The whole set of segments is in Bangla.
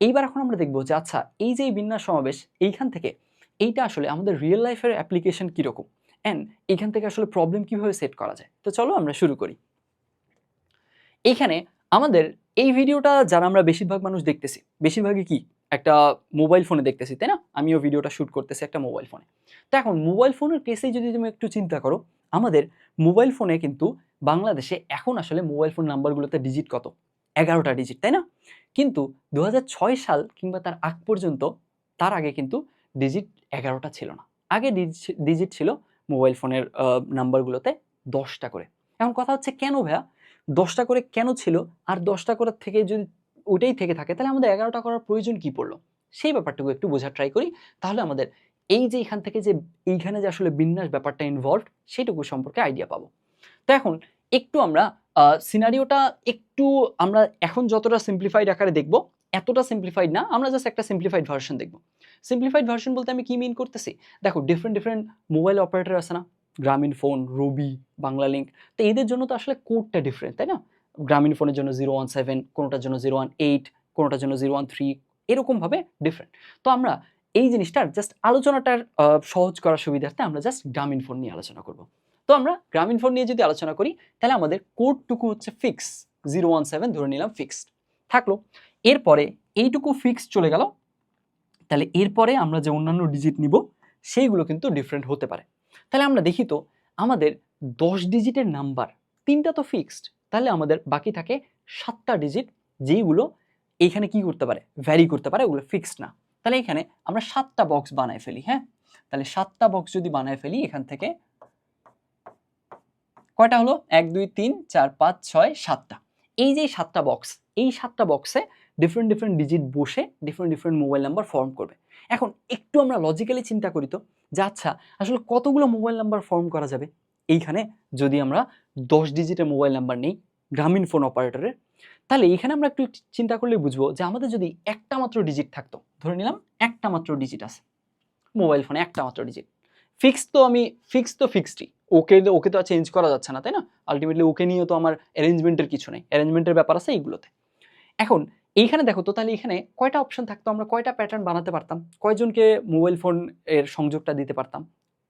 এইবার এখন আমরা দেখব যে আচ্ছা এই যে বিন্যাস সমাবেশ, এইখান থেকে এইটা আসলে আমাদের রিয়েল লাইফের অ্যাপ্লিকেশন কীরকম? অ্যান্ড এইখান থেকে আসলে প্রবলেম কীভাবে সেট করা যায়? তো চলো আমরা শুরু করি। এইখানে আমাদের এই ভিডিওটা যারা আমরা বেশিরভাগ মানুষ দেখতেছি, বেশিরভাগই কি? একটা মোবাইল ফোনে দেখতেছি, তাই না? আমিও ভিডিওটা শ্যুট করতেছি একটা মোবাইল ফোনে তো এখন মোবাইল ফোনের কেসেই যদি তুমি একটু চিন্তা করো, আমাদের মোবাইল ফোনে কিন্তু বাংলাদেশে এখন আসলে মোবাইল ফোন নাম্বারগুলোতে ডিজিট কত? এগারোটা ডিজিট তাই না? কিন্তু দু হাজার ছয় সাল কিংবা তার আগ পর্যন্ত, তার আগে কিন্তু ডিজিট এগারোটা ছিল না। আগে ডিজিট ছিল মোবাইল ফোনের নাম্বারগুলোতে দশটা করে। এখন কথা হচ্ছে কেন ভাইয়া? দশটা করে কেন ছিল? আর দশটা করে থেকে যদি ওইটাই থেকে থাকে, তাহলে আমাদের এগারোটা করার প্রয়োজন কি পড়ল? সেই ব্যাপারটুকু একটু বোঝার ট্রাই করি। তাহলে আমাদের এই যে এখান থেকে যে, এইখানে যে আসলে বিন্যাস ব্যাপারটা ইনভলভ সেটুকু সম্পর্কে আইডিয়া পাবো। তো এখন একটু আমরা সিনারিওটা একটু আমরা এখন যতটা সিম্পলিফাইড আকারে দেখব, এতটা সিম্পলিফাইড না, আমরা জাস্ট একটা সিম্পলিফাইড ভার্সন দেখব। সিম্পলিফাইড ভার্সন বলতে আমি কি মিন করতেছি? দেখো ডিফারেন্ট ডিফারেন্ট মোবাইল অপারেটর আছে না গ্রামীণ ফোন রবি বাংলা লিঙ্ক তো এদের জন্য তো আসলে কোডটা ডিফারেন্ট তাই না? গ্রামীণ ফোনের জন্য জিরো ওয়ান সেভেন কোনোটার জন্য জিরো ওয়ান এইট কোনোটার জন্য জিরো ওয়ান থ্রি এরকমভাবে ডিফারেন্ট তো আমরা এই জিনিসটার জাস্ট আলোচনাটার সহজ করার সুবিধার্থে আমরা জাস্ট গ্রামীণ ফোন নিয়ে আলোচনা করব। তো আমরা গ্রামীণ ফোন নিয়ে যদি আলোচনা করি, তাহলে আমাদের কোডটুকু হচ্ছে ফিক্স জিরো ওয়ান সেভেন ধরে নিলাম ফিক্সড থাকল, এরপরে এইটুকু ফিক্স চলে গেল, তাহলে এরপরে আমরা যে অন্যান্য ডিজিট নিব, সেইগুলো কিন্তু ডিফারেন্ট হতে পারে। তাহলে আমরা দেখি তো, আমাদের দশ ডিজিটের নাম্বার তিনটা তো ফিক্সড তাহলে আমাদের বাকি থাকে সাতটা ডিজিট যেইগুলো এইখানে কি করতে পারে ভ্যারি করতে পারে, ওগুলো ফিক্সড না। তাহলে এখানে আমরা সাতটা বক্স বানায় ফেলি হ্যাঁ? তাহলে সাতটা বক্স যদি বানায় ফেলি, এখান থেকে কয়টা হলো? এক, দুই, তিন, চার, পাঁচ, ছয়, সাতটা। এই যে সাতটা বক্স এই সাতটা বক্সে ডিফারেন্ট ডিফারেন্ট ডিজিট বসে different different mobile number form করবে। এখন একটু আমরা লজিক্যালি চিন্তা করি তো, যে আচ্ছা আসলে কতগুলো মোবাইল নাম্বার ফর্ম করা যাবে? এইখানে যদি আমরা দশ ডিজিটের মোবাইল নাম্বার নেই, গ্রামীণ ফোন অপারেটরের তাহলে এখানে আমরা একটু চিন্তা করলে বুঝব যে আমাদের যদি একটা মাত্র ডিজিট থাকতো, ধরে নিলাম একটা মাত্র ডিজিট আছে মোবাইল ফোনে একটা মাত্র ডিজিট ফিক্স তো আমি ফিক্স তো ফিক্সডই ওকে ওকে তো আর চেঞ্জ করা যাচ্ছে না, তাই না? আলটিমেটলি ওকে নিয়ে তো আমার অ্যারেঞ্জমেন্টের কিছু নেই। অ্যারেঞ্জমেন্টের ব্যাপার আছে এইগুলোতে। এখন, এইখানে দেখো তো তাহলে এখানে কয়টা অপশন থাকতো? আমরা কয়টা প্যাটার্ন বানাতে পারতাম? কয়জনকে মোবাইল ফোন এর সংযোগটা দিতে পারতাম?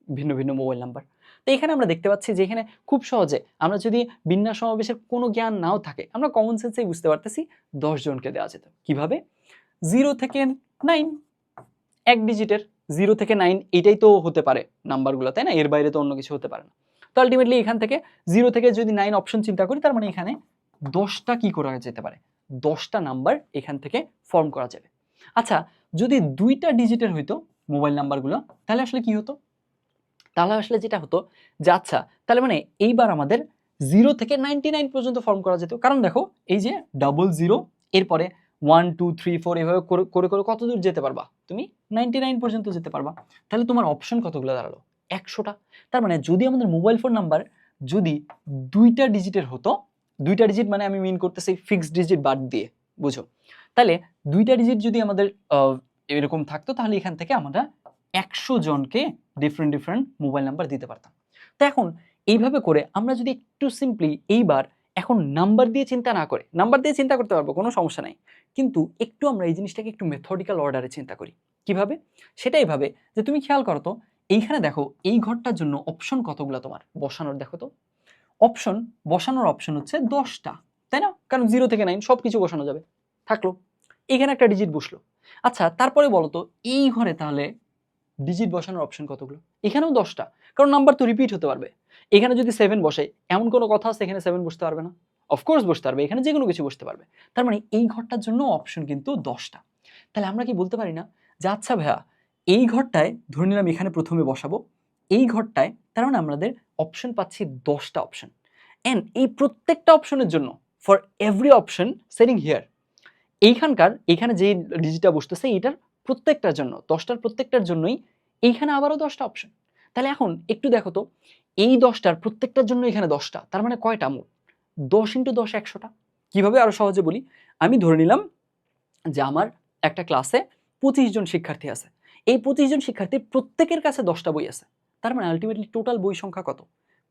ভিন্ন ভিন্ন মোবাইল নাম্বার তো এখানে আমরা দেখতে পাচ্ছি যে এখানে খুব সহজে আমরা যদি বিন্যাস সমাবেশের কোনো জ্ঞান নাও থাকে, আমরা কমন সেন্সেই বুঝতে পারতেছি দশ জনকে দেওয়া যেত। কীভাবে? জিরো থেকে নাইন এক ডিজিটের জিরো থেকে নাইন এটাই তো হতে পারে নাম্বারগুলো তাই না? এর বাইরে তো অন্য কিছু হতে পারে না। তো আলটিমেটলি এখান থেকে জিরো থেকে যদি নাইন অপশন চিন্তা করি, তার মানে এখানে দশটা কি করা যেতে পারে? দশটা নাম্বার এখান থেকে ফর্ম করা যাবে। আচ্ছা যদি দুইটা ডিজিটের হইতো মোবাইল নাম্বারগুলো তাহলে আসলে কি হতো? তাহলে আসলে যেটা হতো যে আচ্ছা তাহলে মানে এইবার আমাদের জিরো থেকে নাইনটি নাইন পর্যন্ত ফর্ম করা যেত। কারণ দেখো, এই যে ডাবল জিরো এরপরে ওয়ান টু থ্রি ফোর এভাবে করে করে করে কত দূর যেতে পারবা? তুমি নাইনটি নাইন পর্যন্ত যেতে পারবা। তাহলে তোমার অপশন কতগুলো দাঁড়াল? একশোটা। তার মানে যদি আমাদের মোবাইল ফোন নাম্বার যদি দুইটা ডিজিটের হতো, দুইটা ডিজিট মানে আমি মিন করতেছি ফিক্সড ডিজিট বাদ দিয়ে, বুঝো? তাহলে দুইটা ডিজিট যদি আমাদের এরকম থাকতো, তাহলে এখান থেকে আমরা একশো জনকে ডিফারেন্ট ডিফারেন্ট মোবাইল নাম্বার দিতে পারতাম। তো এখন এইভাবে করে আমরা যদি একটু সিম্পলি এইবার এখন নাম্বার দিয়ে চিন্তা না করে নাম্বার দিয়ে চিন্তা করতে পারব, কোনো সমস্যা নাই। কিন্তু একটু আমরা এই জিনিসটাকে একটু মেথডিক্যাল অর্ডারে চিন্তা করি। কীভাবে? সেটাই ভাবে যে তুমি খেয়াল করো তো, এইখানে দেখো এই ঘরটার জন্য অপশন কতগুলো তোমার? বসানোর দেখো তো। অপশন বসানোর অপশন হচ্ছে দশটা, তাই না? কারণ জিরো থেকে নাইন সব কিছু বসানো যাবে। থাকল। এখানে একটা ডিজিট বসল। আচ্ছা তারপরে বলো তো, এই ঘরে তাহলে ডিজিট বসানোর অপশন কতগুলো? এখানেও দশটা। কারণ নাম্বার তো রিপিট হতে পারবে। এখানে যদি সেভেন বসে, এমন কোনো কথা আছে এখানে সেভেন বসতে পারবে না? অফকোর্স বসতে পারবে। এখানে যে কোনো কিছু বসতে পারবে। তার মানে এই ঘরটার জন্য অপশন কিন্তু দশটা। তাহলে আমরা কি বলতে পারি না? যে আচ্ছা ভাইয়া, এই ঘরটায় ধরে নিলাম এখানে প্রথমে বসাবো। এই ঘরটায় তার মানে আমাদের অপশন পাচ্ছি দশটা অপশন অ্যান্ড এই প্রত্যেকটা অপশনের জন্য for every option setting here এইখানকার, এখানে যে ডিজিটটা বসতেছে, এটার প্রত্যেকটার জন্য, দশটার প্রত্যেকটার জন্যই এইখানে আবারও দশটা অপশন তাহলে এখন একটু দেখো তো, এই দশটার প্রত্যেকটার জন্য এখানে দশটা, তার মানে কয়টা মোট? দশ ইন্টু দশ একশোটা। কীভাবে আরও সহজে বলি? আমি ধরে নিলাম যে আমার একটা ক্লাসে পঁচিশ জন শিক্ষার্থী আছে। এই পঁচিশ জন শিক্ষার্থীর প্রত্যেকের কাছে দশটা বই আছে। তার মানে আলটিমেটলি টোটাল বই সংখ্যা কত?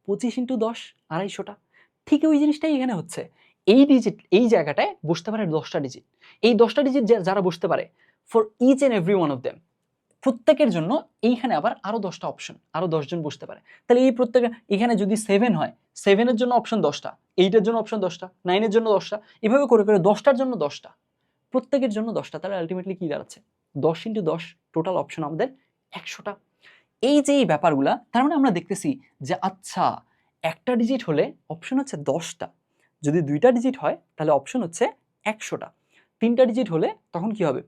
পঁচিশ ইন্টু দশ, আড়াইশোটা। ঠিক ওই জিনিসটাই এখানে হচ্ছে। এই ডিজিট এই জায়গাটায় বসতে পারে দশটা ডিজিট এই দশটা ডিজিট যারা বসতে পারে for each and every one of them প্রত্যেকের জন্য এইখানে আবার আরও দশটা অপশন আরও দশজন বসতে পারে। তাহলে এই প্রত্যেক, এখানে যদি সেভেন হয় সেভেনের জন্য অপশন দশটা এইটের জন্য অপশন দশটা নাইনের জন্য দশটা, এভাবে করে করে দশটার জন্য দশটা, প্রত্যেকের জন্য দশটা, তাহলে আলটিমেটলি কী দাঁড়াচ্ছে? দশ ইন্টু দশ টোটাল অপশন আমাদের একশোটা। এই যে এই ব্যাপারগুলা, তার মানে আমরা দেখতেছি যে আচ্ছা একটা ডিজিট হলে অপশন হচ্ছে দশটা। যদি দুইটা ডিজিট হয়, তাহলে অপশন হচ্ছে একশোটা। তিনটা ডিজিট হলে তখন কি হবে?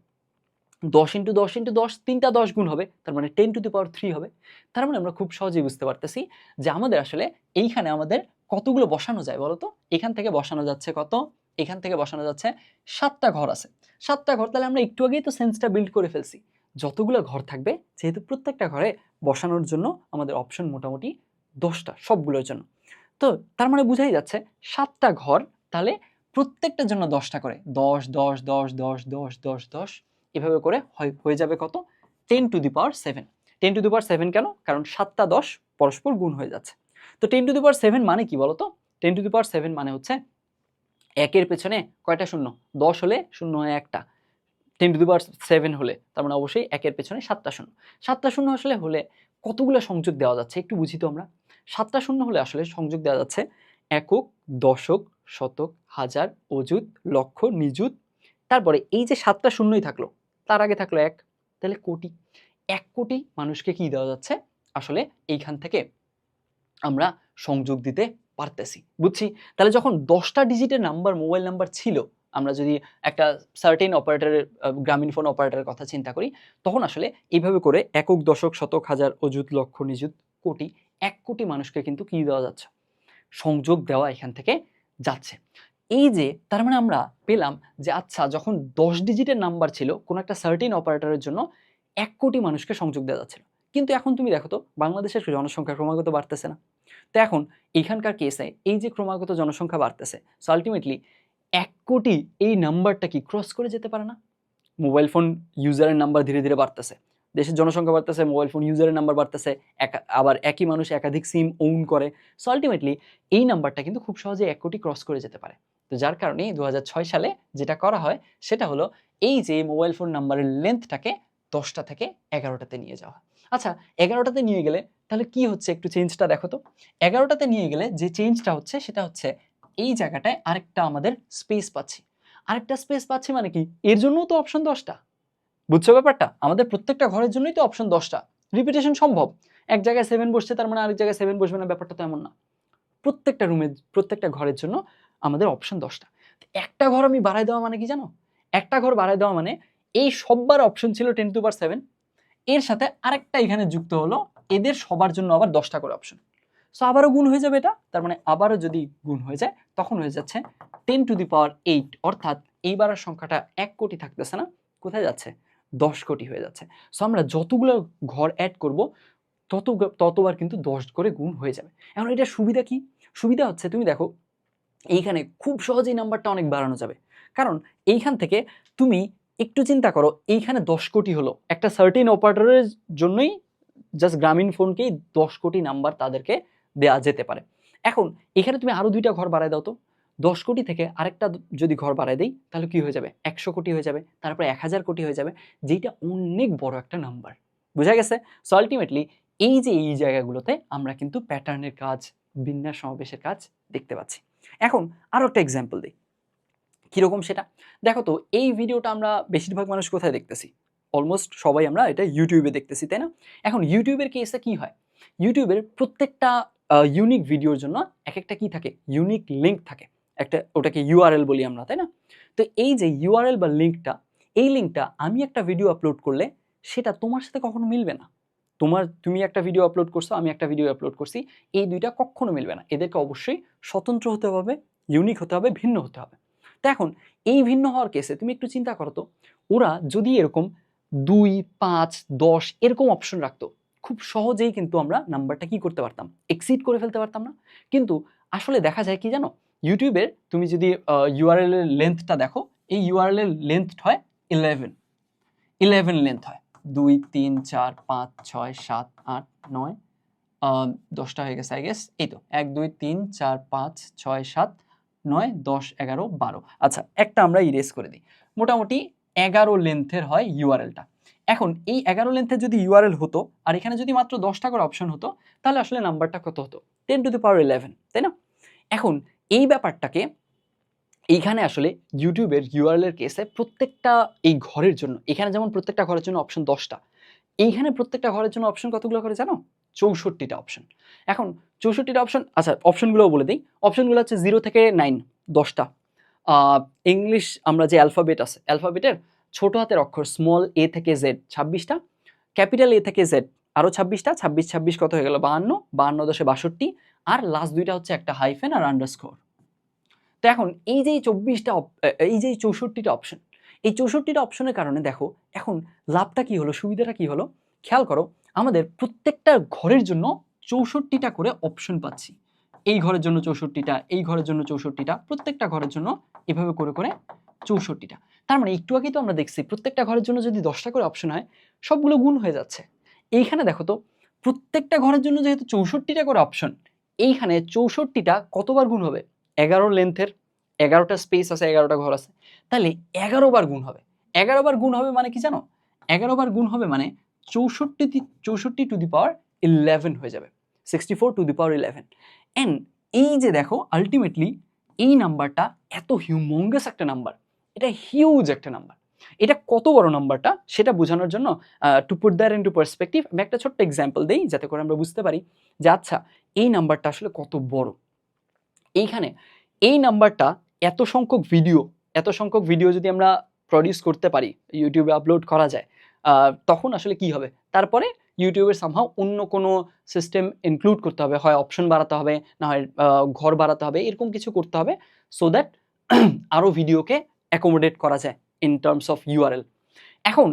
দশ ইন্টু দশ ইন্টু দশ, তিনটা দশ গুণ হবে, তার মানে ten to the power three হবে। তার মানে আমরা খুব সহজেই বুঝতে পারতেছি যে আমাদের আসলে এইখানে আমাদের কতগুলো বসানো যায় বলতো? এখান থেকে বসানো যাচ্ছে কত? এখান থেকে বসানো যাচ্ছে সাতটা ঘর আছে। সাতটা ঘর তাহলে আমরা একটু আগেই তো সেন্সটা বিল্ড করে ফেলছি। যতগুলো ঘর থাকবে, যেহেতু প্রত্যেকটা ঘরে বসানোর জন্য আমাদের অপশন মোটামুটি দশটা, সবগুলোর জন্য। তো তার মানে বোঝাই যাচ্ছে সাতটা ঘর তাহলে প্রত্যেকটার জন্য দশটা করে। দশ দশ দশ দশ দশ দশ দশ এভাবে করে হয়- যাবে কত? Ten to the power seven ten to the power seven কেন? কারণ সাতটা দশ পরস্পর গুণ হয়ে যাচ্ছে। তো ten to the power seven মানে কি বলো তো ten to the power seven মানে হচ্ছে একের পেছনে কয়টা শূন্য? দশ হলে শূন্য হয় একটা। Ten to the power seven হলে, তার মানে অবশ্যই একের পেছনে সাতটা শূন্য। সাতটা শূন্য আসলে হলে কতগুলো সংযোগ দেওয়া যাচ্ছে? একটু বুঝি তো আমরা। সাতটা শূন্য হলে আসলে সংযোগ দেওয়া যাচ্ছে একক, দশক, শতক, হাজার, অযুত, লক্ষ, নিযুত। তারপরে এই যে সাতটা শূন্যই থাকল তার আগে থাকল এক, তাহলে কোটি। এক কোটি মানুষকে কি দেওয়া যাচ্ছে? আসলে এইখান থেকে আমরা সংযোগ দিতে পারতেছি। বুঝছি? তাহলে যখন দশটা ডিজিটের নাম্বার মোবাইল নাম্বার ছিল, আমরা যদি একটা সার্টেন অপারেটারের গ্রামীণ ফোন অপারেটারের কথা চিন্তা করি, তখন আসলে এইভাবে করে একক, দশক, শতক, হাজার, অযুত, লক্ষ, নিযুত, কোটি, এক কোটি মানুষকে কিন্তু কি দেওয়া যাচ্ছে? সংযোগ দেওয়া এখান থেকে যাচ্ছে। এই যে, তার মানে আমরা পেলাম যে আচ্ছা যখন দশ ডিজিটের নাম্বার ছিল, কোনো একটা সার্টিন অপারেটরের জন্য এক কোটি মানুষকে সংযোগ দেওয়া যাচ্ছিল। কিন্তু এখন তুমি দেখো তো, বাংলাদেশের জনসংখ্যা ক্রমাগত বাড়তেছে না। তো এখন এইখানকার কেসে এই যে ক্রমাগত জনসংখ্যা বাড়তেছে সো আলটিমেটলি এক কোটি এই নাম্বারটা কি ক্রস করে যেতে পারে না? মোবাইল ফোন ইউজারের নাম্বার ধীরে ধীরে বাড়তেছে। দেশের জনসংখ্যা বাড়তেছে মোবাইল ফোন ইউজারের নাম্বার বাড়তেছে, একা- আবার একই মানুষ একাধিক সিম ওন করে। সো আলটিমেটলি এই নাম্বারটা কিন্তু খুব সহজে এক কোটি ক্রস করে যেতে পারে। তো যার কারণে দু হাজার ছয় সালে যেটা করা হয় সেটা হলো এই যে মোবাইল ফোন নাম্বারের লেন্থটাকে দশটা থেকে এগারোটাতে নিয়ে যাওয়া। আচ্ছা এগারোটাতে নিয়ে গেলে তাহলে কি হচ্ছে একটু চেঞ্জটা দেখো তো। এগারোটাতে নিয়ে গেলে যে চেঞ্জটা হচ্ছে সেটা হচ্ছে এই জায়গাটায় আরেকটা আমাদের স্পেস পাচ্ছি। আরেকটা স্পেস পাচ্ছি মানে কি? এর জন্যও তো অপশন দশটা। বুঝছ ব্যাপারটা? আমাদের প্রত্যেকটা ঘরের জন্যই তো অপশন দশটা। রিপিটেশন সম্ভব। এক জায়গায় সেভেন বসছে তার মানে আরেক জায়গায় সেভেন বসবে না, ব্যাপারটা তো এমন না। প্রত্যেকটা রুমের প্রত্যেকটা ঘরের জন্য আমাদের অপশন দশটা। একটা ঘর আমি বাড়াই দেওয়া মানে কি জানো? একটা ঘর বাড়াই দেওয়া মানে এই সববার অপশন ছিল টেন টু বার সেভেন এর সাথে আরেকটা এখানে যুক্ত হলো, এদের সবার জন্য আবার দশটা করে অপশন সো আবারও গুণ হয়ে যাবে এটা, তার মানে আবারও যদি গুণ হয়ে যায়, তখন হয়ে যাচ্ছে ten to the power eight অর্থাৎ এইবারের সংখ্যাটা এক কোটি থাকতেছে না, কোথায় যাচ্ছে? দশ কোটি হয়ে যাচ্ছে। সো আমরা যতগুলো ঘর অ্যাড করব, তত, ততবার কিন্তু দশ করে গুণ হয়ে যাবে। এখন এটা সুবিধা কি? সুবিধা হচ্ছে, তুমি দেখো এইখানে খুব সহজেই নাম্বারটা অনেক বাড়ানো যাবে। কারণ এইখান থেকে তুমি একটু চিন্তা করো, এইখানে দশ কোটি হলো। একটা সার্টিন অপারেটরের জন্যই জাস্ট গ্রামীণ ফোনকেই দশ কোটি নাম্বার তাদেরকে দেওয়া যেতে পারে। এখন এখানে তুমি আরও দুইটা ঘর বাড়ায় দাও তো। দশ কোটি থেকে আরেকটা যদি ঘর বাড়ায় দেই, তাহলে কি হয়ে যাবে? একশো কোটি হয়ে যাবে, তারপরে এক হাজার কোটি হয়ে যাবে যেটা অনেক বড় একটা নাম্বার। বোঝা গেছে? সো আলটিমেটলি এই যে এই জায়গাগুলোতে আমরা কিন্তু প্যাটার্নের কাজ, বিন্যাস সমাবেশের কাজ দেখতে পাচ্ছি। এখন আরও একটা এক্সাম্পল দিই। কীরকম সেটা? দেখো তো, এই ভিডিওটা আমরা বেশিরভাগ মানুষ কোথায় দেখতেছি? অলমোস্ট সবাই আমরা এটা ইউটিউবে দেখতেছি, তাই না? এখন ইউটিউবের কেসে কি হয়? ইউটিউবের প্রত্যেকটা ইউনিক ভিডিওর জন্য এক একটা কি থাকে? ইউনিক লিঙ্ক থাকে। একটা ওটাকে ইউআরএল বলি আমরা, তাই না? তো এই যে ইউআরএল বা লিঙ্কটা এই লিঙ্কটা আমি একটা ভিডিও আপলোড করলে সেটা তোমার সাথে কখনো মিলবে না। তোমার, তুমি একটা ভিডিও আপলোড করছ, আমি একটা ভিডিও আপলোড করছি, এই দুইটা কখনো মিলবে না। এদেরকে অবশ্যই স্বতন্ত্র হতে হবে ইউনিক হতে হবে, ভিন্ন হতে হবে। তো এখন এই ভিন্ন হওয়ার কেসে তুমি একটু চিন্তা করো তো, ওরা যদি এরকম দুই, পাঁচ, দশ এরকম অপশন রাখতো, খুব সহজেই কিন্তু আমরা নাম্বারটা কি করতে পারতাম? এক্সিড করে ফেলতে পারতাম না। কিন্তু আসলে দেখা যায় কি জানো? ইউটিউবের তুমি যদি ইউআরএল এর লেন্থটা দেখো, এই ইউআরএল এর লেন্থ হয় ইলেভেন ইলেভেন লেন্থ হয়। দুই, তিন, চার, পাঁচ, ছয়, সাত, আট, নয় দশটা হয়ে গেছে আই গেস এই তো, এক, দুই, তিন, চার, পাঁচ, ছয়, সাত, নয়, দশ, এগারো, বারো। আচ্ছা একটা আমরা ইরেজ করে দিই। মোটামুটি এগারো লেন্থের হয় ইউআরএলটা এখন, এই এগারো লেন্থের যদি ইউআরএল হতো, আর এখানে যদি মাত্র দশটা করে অপশন হতো, তাহলে আসলে নাম্বারটা কত হতো? Ten to the power eleven তাই না? এখন, এই ব্যাপারটাকে এইখানে আসলে ইউটিউবের ইউআরএল এর কেসে প্রত্যেকটা এই ঘরের জন্য, এখানে যেমন প্রত্যেকটা ঘরের জন্য অপশন দশটা, এইখানে প্রত্যেকটা ঘরের জন্য অপশন কতগুলো করে জানো? চৌষট্টিটা অপশন এখন চৌষট্টিটা অপশন আচ্ছা অপশনগুলোও বলে দিই। অপশনগুলো হচ্ছে জিরো থেকে নাইন দশটা। ইংলিশ আমরা যে অ্যালফাবেট আছে অ্যালফাবেটের ছোট হাতের অক্ষর স্মল এ থেকে জেড ছাব্বিশটা ক্যাপিটাল এ থেকে জেড আরও ছাব্বিশটা, ছাব্বিশ ছাব্বিশ কত হয়ে গেল? বাহান্ন বাহান্ন দশে বাষট্টি, আর লাস্ট দুইটা হচ্ছে একটা হাইফেন আর আন্ডারস্কোর তো এখন এই যে চব্বিশটা এই যে চৌষট্টিটা অপশন এই চৌষট্টিটা অপশনের কারণে দেখো, এখন লাভটা কি হলো, সুবিধাটা কি হলো? খেয়াল করো আমাদের প্রত্যেকটা ঘরের জন্য চৌষট্টিটা করে অপশন পাচ্ছি। এই ঘরের জন্য চৌষট্টিটা, এই ঘরের জন্য চৌষট্টিটা, প্রত্যেকটা ঘরের জন্য এভাবে করে করে চৌষট্টিটা। তার মানে একটু আগেই তো আমরা দেখছি, প্রত্যেকটা ঘরের জন্য যদি দশটা করে অপশন হয়, সবগুলো গুণ হয়ে যাচ্ছে। এইখানে দেখো তো, প্রত্যেকটা ঘরের জন্য যেহেতু চৌষট্টিটা করে অপশন এইখানে চৌষট্টিটা কতবার গুণ হবে? এগারো লেন্থের এগারোটা স্পেস আছে, এগারোটা ঘর আছে। তাহলে এগারো বার গুণ হবে। এগারো বার গুণ হবে মানে কি জানো? এগারো বার গুণ হবে মানে চৌষট্টি চৌষট্টি টু দি পাওয়ার ইলেভেন হয়ে যাবে। Sixty four to the power eleven and এই যে দেখো আলটিমেটলি এই নাম্বারটা এত হিউমঙ্গাস একটা নাম্বার এটা হিউজ একটা নাম্বার এটা কত বড় নাম্বারটা সেটা বোঝানোর জন্য to put there into perspective আমি একটা ছোট্ট এক্সাম্পল দিই যাতে করে আমরা বুঝতে পারি যে আচ্ছা এই নাম্বারটা আসলে কত বড়। এইখানে এই নাম্বারটা এত সংখ্যক ভিডিও এত সংখ্যক ভিডিও যদি আমরা প্রডিউস করতে পারি ইউটিউবে আপলোড করা যায় তখন আসলে কি হবে? তারপরে ইউটিউবের সামহাও অন্য কোনো সিস্টেম ইনক্লুড করতে হবে। হয় অপশন বাড়াতে হবে, না হয় ঘর বাড়াতে হবে, এরকম কিছু করতে হবে সো দ্যাট আরও ভিডিওকে অ্যাকোমোডেট করা যায় ইন টার্মস অফ ইউআরএল এখন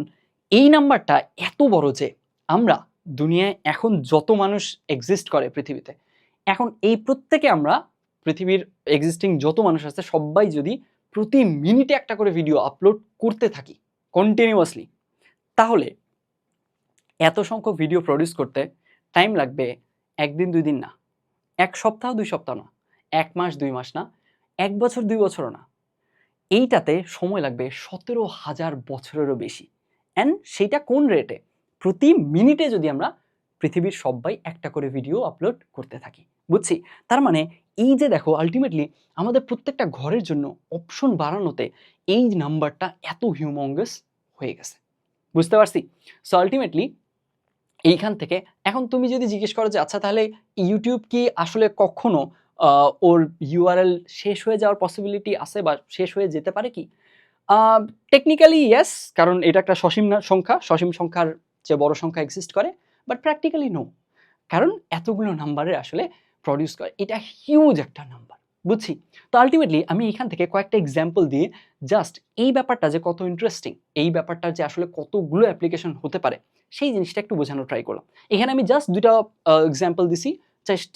এই নাম্বারটা এত বড় যে আমরা দুনিয়ায় এখন যত মানুষ এক্সিস্ট করে পৃথিবীতে, এখন এই প্রত্যেকে আমরা পৃথিবীর এক্সিস্টিং যত মানুষ আছে সবাই যদি প্রতি মিনিটে একটা করে ভিডিও আপলোড করতে থাকি কন্টিনিউয়াসলি তাহলে এত সংখ্যক ভিডিও প্রডিউস করতে টাইম লাগবে একদিন, দুই দিন না। এক সপ্তাহ, দুই সপ্তাহ না। এক মাস, দুই মাস না। এক বছর, দুই বছরও না। এইটাতে সময় লাগবে সতেরো হাজার বছরেরও বেশি। অ্যান্ড সেইটা কোন রেটে প্রতি মিনিটে যদি আমরা পৃথিবীর সবাই একটা করে ভিডিও আপলোড করতে থাকি। বুঝছি? তার মানে এই যে দেখো আলটিমেটলি আমাদের প্রত্যেকটা ঘরের জন্য অপশন বাড়ানোতে এই নাম্বারটা এত হিউমঙ্গাস হয়ে গেছে। বুঝতে পারছি? সো আলটিমেটলি এইখান থেকে, এখন তুমি যদি জিজ্ঞেস করো যে আচ্ছা তাহলে ইউটিউব কি আসলে কখনো ওর ইউআরএল শেষ হয়ে যাওয়ার পসিবিলিটি আছে বা শেষ হয়ে যেতে পারে কি? টেকনিক্যালি ইয়েস কারণ এটা একটা সসীম সংখ্যা। সসীম সংখ্যার যে বড় সংখ্যা এক্সিস্ট করে বাট প্র্যাকটিক্যালি নো কারণ এতগুলো নাম্বারের আসলে প্রডিউস করে। এটা হিউজ একটা নাম্বার বুঝছি? তো আলটিমেটলি আমি এখান থেকে কয়েকটা এক্সাম্পল দিয়ে জাস্ট এই ব্যাপারটা যে কত ইন্টারেস্টিং এই ব্যাপারটা যে আসলে কতগুলো অ্যাপ্লিকেশন হতে পারে, সেই জিনিসটা একটু বোঝানোর ট্রাই করলাম। এখানে আমি জাস্ট দুটা এক্সাম্পল দিছি।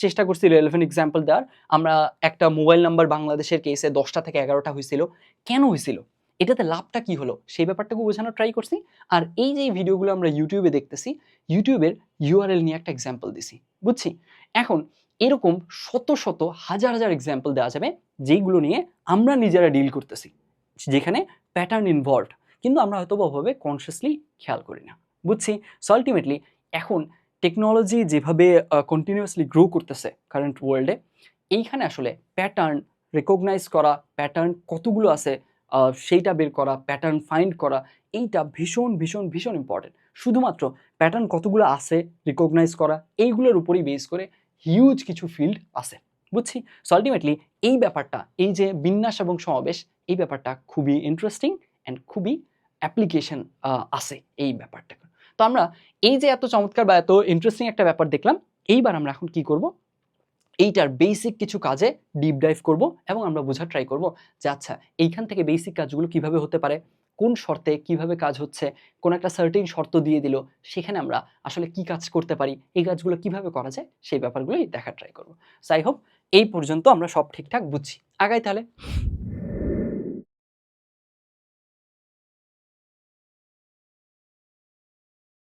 চেষ্টা করছি রেলেভেন্ট এক্সাম্পল দেওয়ার। আমরা একটা মোবাইল নাম্বার বাংলাদেশের কেসে দশটা থেকে এগারোটা হয়েছিল। কেন হয়েছিল? এটাতে লাভটা কি হলো? সেই ব্যাপারটাকে বোঝানোর ট্রাই করছি। আর এই যে ভিডিওগুলো আমরা ইউটিউবে দেখতেছি ইউটিউবের ইউআরএল নিয়ে একটা এক্সাম্পল দিছি। বুঝছি? এখন এরকম শত শত, হাজার হাজার এক্সাম্পল দেওয়া যাবে, যেইগুলো নিয়ে আমরা নিজেরা ডিল করতেছি, যেখানে প্যাটার্ন ইনভলভড কিন্তু আমরা হয়তো ওভাবে কনসিয়াসলি খেয়াল করি না। বুঝছি? সো আলটিমেটলি এখন টেকনোলজি যেভাবে কন্টিনিউয়াসলি গ্রো করতেছে কারেন্ট ওয়ার্ল্ডে এইখানে আসলে প্যাটার্ন রেকগনাইজ করা প্যাটার্ন কতগুলো আছে সেইটা বের করা প্যাটার্ন ফাইন্ড করা, এইটা ভীষণ ভীষণ ভীষণ ইম্পর্টেন্ট শুধুমাত্র প্যাটার্ন কতগুলো আছে রিকগনাইজ করা, এইগুলোর উপরেই বেস করে হিউজ কিছু ফিল্ড আছে, বুঝছি? সো আলটিমেটলি এই ব্যাপারটা, এই যে বিন্যাস এবং সমাবেশ, এই ব্যাপারটা খুবই ইন্টারেস্টিং অ্যান্ড খুবই অ্যাপ্লিকেশন আছে এই ব্যাপারটা তো আমরা এই যে এত চমৎকার বা এত ইন্টারেস্টিং একটা ব্যাপার দেখলাম, এইবার আমরা এখন কি করব? এইটার বেসিক কিছু কাজে ডিপ ডাইভ করব এবং আমরা বোঝার ট্রাই করব যে আচ্ছা এইখান থেকে বেসিক কাজগুলো কীভাবে হতে পারে? কোন শর্তে কীভাবে কাজ হচ্ছে, কোন একটা সার্টিন শর্ত দিয়ে দিল, সেখানে আমরা আসলে কি কাজ করতে পারি, এই কাজগুলো কীভাবে করা যায়, সেই ব্যাপারগুলোই দেখা ট্রাই করব। সাই হোপ এই পর্যন্ত আমরা সব ঠিকঠাক বুঝছি। আগাই তাহলে।